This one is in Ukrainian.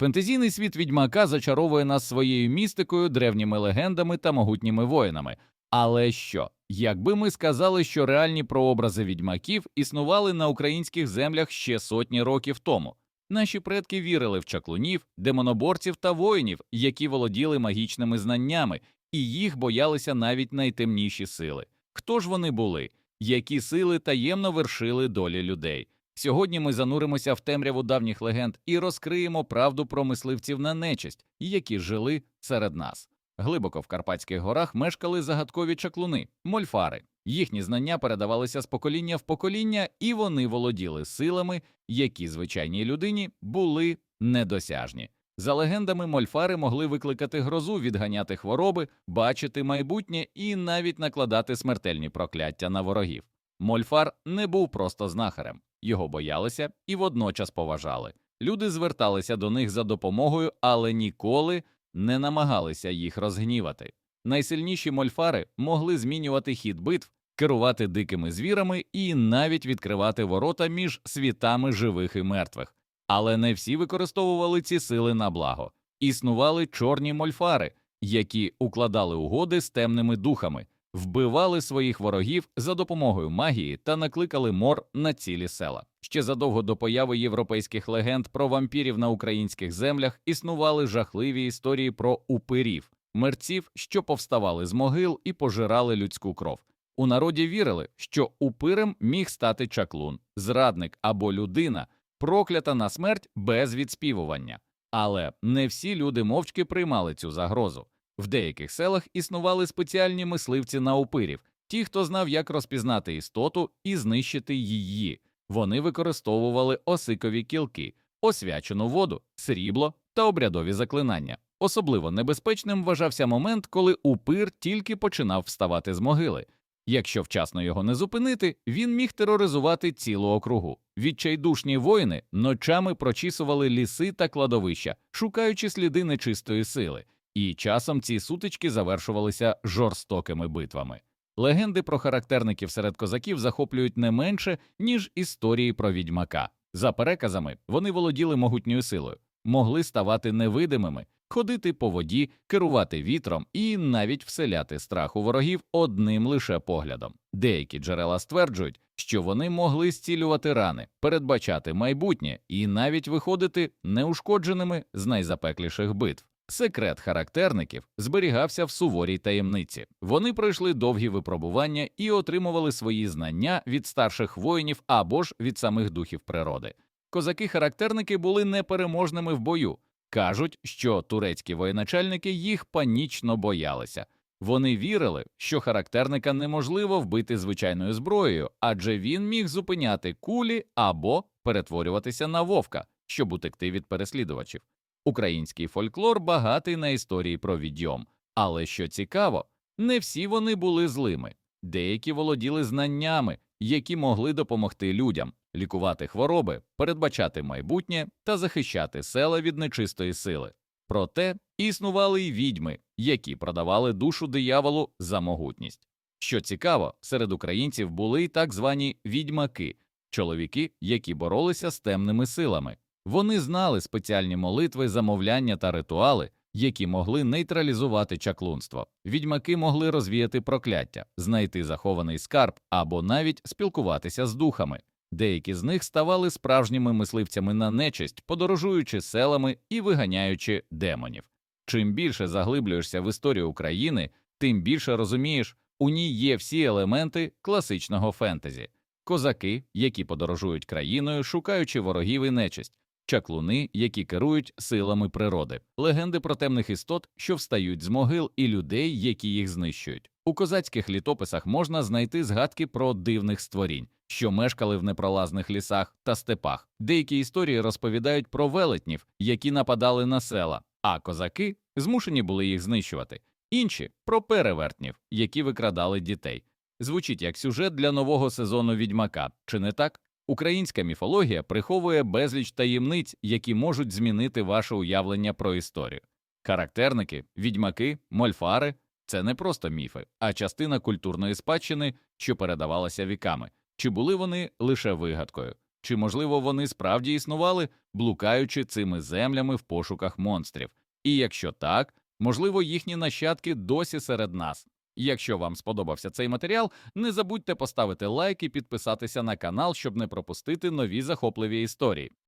Фентезійний світ відьмака зачаровує нас своєю містикою, древніми легендами та могутніми воїнами. Але що, якби ми сказали, що реальні прообрази відьмаків існували на українських землях ще сотні років тому? Наші предки вірили в чаклунів, демоноборців та воїнів, які володіли магічними знаннями, і їх боялися навіть найтемніші сили. Хто ж вони були? Які сили таємно вершили долі людей? Сьогодні ми зануримося в темряву давніх легенд і розкриємо правду про мисливців на нечисть, які жили серед нас. Глибоко в Карпатських горах мешкали загадкові чаклуни, мольфари. Їхні знання передавалися з покоління в покоління, і вони володіли силами, які звичайній людині були недосяжні. За легендами, мольфари могли викликати грозу, відганяти хвороби, бачити майбутнє і навіть накладати смертельні прокляття на ворогів. Мольфар не був просто знахарем, його боялися і водночас поважали. Люди зверталися до них за допомогою, але ніколи не намагалися їх розгнівати. Найсильніші мольфари могли змінювати хід битв, керувати дикими звірами і навіть відкривати ворота між світами живих і мертвих. Але не всі використовували ці сили на благо. Існували чорні мольфари, які укладали угоди з темними духами, вбивали своїх ворогів за допомогою магії та накликали мор на цілі села. Ще задовго до появи європейських легенд про вампірів на українських землях існували жахливі історії про упирів, мерців, що повставали з могил і пожирали людську кров. У народі вірили, що упирем міг стати чаклун, зрадник або людина, проклята на смерть без відспівування. Але не всі люди мовчки приймали цю загрозу. В деяких селах існували спеціальні мисливці на упирів, ті, хто знав, як розпізнати істоту і знищити її. Вони використовували осикові кілки, освячену воду, срібло та обрядові заклинання. Особливо небезпечним вважався момент, коли упир тільки починав вставати з могили. Якщо вчасно його не зупинити, він міг тероризувати цілу округу. Відчайдушні воїни ночами прочісували ліси та кладовища, шукаючи сліди нечистої сили, і часом ці сутички завершувалися жорстокими битвами. Легенди про характерників серед козаків захоплюють не менше, ніж історії про відьмака. За переказами, вони володіли могутньою силою, могли ставати невидимими, ходити по воді, керувати вітром і навіть вселяти страх у ворогів одним лише поглядом. Деякі джерела стверджують, що вони могли зцілювати рани, передбачати майбутнє і навіть виходити неушкодженими з найзапекліших битв. Секрет характерників зберігався в суворій таємниці. Вони пройшли довгі випробування і отримували свої знання від старших воїнів або ж від самих духів природи. Козаки-характерники були непереможними в бою. Кажуть, що турецькі воєначальники їх панічно боялися. Вони вірили, що характерника неможливо вбити звичайною зброєю, адже він міг зупиняти кулі або перетворюватися на вовка, щоб утекти від переслідувачів. Український фольклор багатий на історії про відьом, але що цікаво, не всі вони були злими. Деякі володіли знаннями, які могли допомогти людям лікувати хвороби, передбачати майбутнє та захищати села від нечистої сили. Проте існували й відьми, які продавали душу дияволу за могутність. Що цікаво, серед українців були й так звані відьмаки, чоловіки, які боролися з темними силами. Вони знали спеціальні молитви, замовляння та ритуали, які могли нейтралізувати чаклунство. Відьмаки могли розвіяти прокляття, знайти захований скарб або навіть спілкуватися з духами. Деякі з них ставали справжніми мисливцями на нечисть, подорожуючи селами і виганяючи демонів. Чим більше заглиблюєшся в історію України, тим більше розумієш, у ній є всі елементи класичного фентезі. Козаки, які подорожують країною, шукаючи ворогів і нечисть, чаклуни, які керують силами природи, легенди про темних істот, що встають з могил, і людей, які їх знищують. У козацьких літописах можна знайти згадки про дивних створінь, що мешкали в непролазних лісах та степах. Деякі історії розповідають про велетнів, які нападали на села, а козаки змушені були їх знищувати. Інші про перевертнів, які викрадали дітей. Звучить як сюжет для нового сезону відьмака, чи не так? Українська міфологія приховує безліч таємниць, які можуть змінити ваше уявлення про історію. Характерники, відьмаки, мольфари це не просто міфи, а частина культурної спадщини, що передавалася віками. Чи були вони лише вигадкою? Чи, можливо, вони справді існували, блукаючи цими землями в пошуках монстрів? І якщо так, можливо, їхні нащадки досі серед нас. Якщо вам сподобався цей матеріал, не забудьте поставити лайк і підписатися на канал, щоб не пропустити нові захопливі історії.